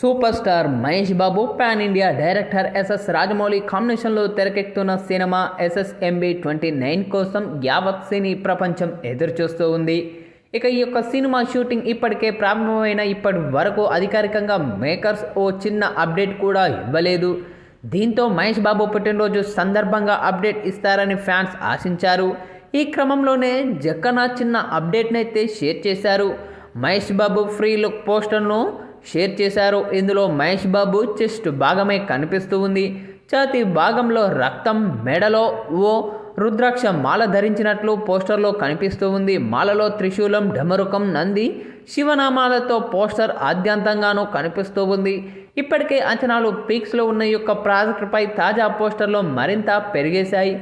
Super star Mahesh Babu pan India director SS Rajamouli కాంబినేషన్లో తెరకెక్కుతున్న cinema SSMB twenty nine కోసం యావత్ సినీ ప్రపంచం ఎదురుచూస్తూ ఉంది. ఇక ఈ యొక్క సినిమా షూటింగ్ ఇప్పటికే ప్రారంభమైన ఇప్పటి వరకు అధికారికంగా మేకర్స్ ఓ చిన్న అప్డేట్ కూడా ఇవ్వలేదు. దీంతో మహేష్ బాబు పుట్టినరోజు సందర్భంగా అప్డేట్ ఇస్తారని ఫ్యాన్స్ ఆశించారు. ఈ క్రమంలోనే జక్కన చిన్న అప్డేట్నైతే షేర్ చేశారు. మహేష్ బాబు ఫ్రీ లుక్ పోస్టర్ను షేర్ చేశారు. ఇందులో మహేష్ బాబు చెస్ట్ భాగమే కనిపిస్తూ ఉంది. ఛాతీ భాగంలో రక్తం మెడలో ఓ రుద్రాక్ష మాల ధరించినట్లు పోస్టర్లో కనిపిస్తూ ఉంది. మాలలో త్రిశూలం డమరుకం నంది శివనామాలతో పోస్టర్ ఆద్యంతంగానూ కనిపిస్తూ ఉంది. ఇప్పటికే అంచనాలు పీక్స్లో ఉన్న యొక్క ప్రాజెక్టుపై తాజా పోస్టర్లో మరింత పెరిగేశాయి.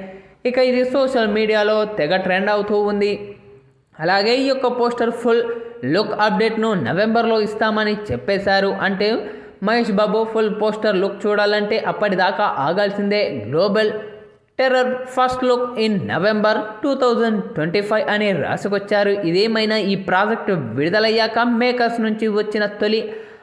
ఇక ఇది సోషల్ మీడియాలో తెగ ట్రెండ్ అవుతూ ఉంది. అలాగే ఈ యొక్క పోస్టర్ ఫుల్ లుక్ అప్డేట్ను నవంబర్లో ఇస్తామని చెప్పేశారు. అంటే Mahesh Babu full poster look చూడాలంటే అప్పటిదాకా ఆగాల్సిందే. Globetrotter first look in November two thousand twenty five అని రాసుకొచ్చారు. ఇదేమైనా ఈ ప్రాజెక్టు విడుదలయ్యాక మేకర్స్ నుంచి వచ్చిన తొలి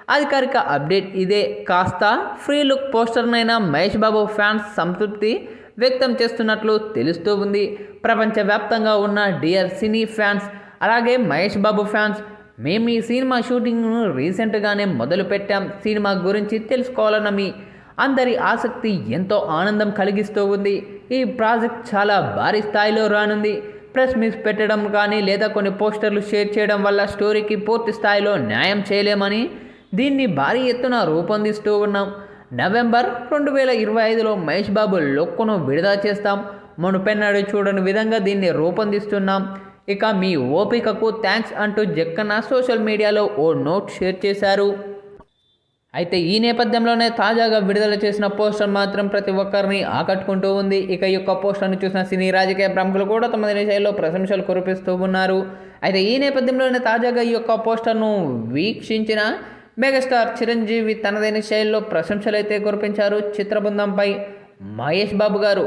అధికారిక అప్డేట్ ఇదే. కాస్త ఫ్రీ లుక్ పోస్టర్నైనా మహేష్ బాబు ఫ్యాన్స్ సంతృప్తి వ్యక్తం చేస్తున్నట్లు తెలుస్తూ ఉంది. ప్రపంచవ్యాప్తంగా ఉన్న డియర్ సినీ ఫ్యాన్స్ అలాగే మహేష్ బాబు ఫ్యాన్స్ మేము ఈ సినిమా షూటింగ్ను రీసెంట్గానే మొదలుపెట్టాం. సినిమా గురించి తెలుసుకోవాలన్న మీ అందరి ఆసక్తి ఎంతో ఆనందం కలిగిస్తూ ఉంది. ఈ ప్రాజెక్ట్ చాలా భారీ స్థాయిలో రానుంది. ప్రెస్ మీట్స్ పెట్టడం కానీ లేదా కొన్ని పోస్టర్లు షేర్ చేయడం వల్ల స్టోరీకి పూర్తి స్థాయిలో న్యాయం చేయలేమని దీన్ని భారీ ఎత్తున రూపొందిస్తూ ఉన్నాం. నవంబర్ రెండు వేల ఇరవై ఐదులో మహేష్ బాబు లుక్ను విడుదల చేస్తాం. మునుపెన్నడు చూడని విధంగా దీన్ని రూపొందిస్తున్నాం. ఇక మీ ఓపికకు థ్యాంక్స్ అంటూ జక్కన్న సోషల్ మీడియాలో ఓ నోట్ షేర్ చేశారు. అయితే ఈ నేపథ్యంలోనే తాజాగా విడుదల చేసిన పోస్టర్ మాత్రం ప్రతి ఒక్కరిని ఆకట్టుకుంటూ ఉంది. ఇక ఈ యొక్క పోస్టర్ను చూసిన సినీ రాజకీయ ప్రముఖులు కూడా తమ శైలిలో ప్రశంసలు కురిపిస్తూ ఉన్నారు. అయితే ఈ నేపథ్యంలోనే తాజాగా ఈ యొక్క పోస్టర్ను వీక్షించిన మెగాస్టార్ చిరంజీవి తనదైన శైలిలో ప్రశంసలు అయితే కురిపించారు. చిత్రబృందంపై మహేష్ బాబు గారు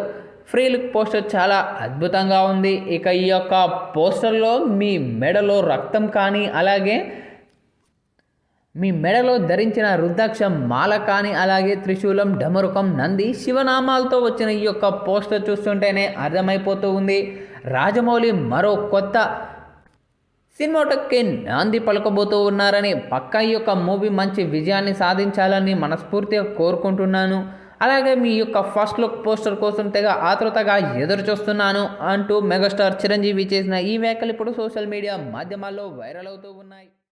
ఫ్రీ లుక్ పోస్టర్ చాలా అద్భుతంగా ఉంది. ఇక ఈ యొక్క పోస్టర్లో మీ మెడలో రక్తం కానీ అలాగే మీ మెడలో ధరించిన రుద్రాక్ష మాల కానీ అలాగే త్రిశూలం డమరుకం నంది శివనామాలతో వచ్చిన ఈ యొక్క పోస్టర్ చూస్తుంటేనే అర్థమైపోతూ ఉంది. రాజమౌళి మరో కొత్త సినిమాటక్కి నాంది పలకబోతూ ఉన్నారని పక్క ఈ యొక్క మూవీ మంచి విజయాన్ని సాధించాలని మనస్ఫూర్తిగా కోరుకుంటున్నాను. అలాగే మీ యొక్క ఫస్ట్ లుక్ పోస్టర్ కోసం తెగ ఆతృతగా ఎదురు చూస్తున్నాను అంటూ మెగాస్టార్ చిరంజీవి చేసిన ఈ వ్యాఖ్యలు ఇప్పుడు సోషల్ మీడియా మాధ్యమాల్లో వైరల్ అవుతూ ఉన్నాయి.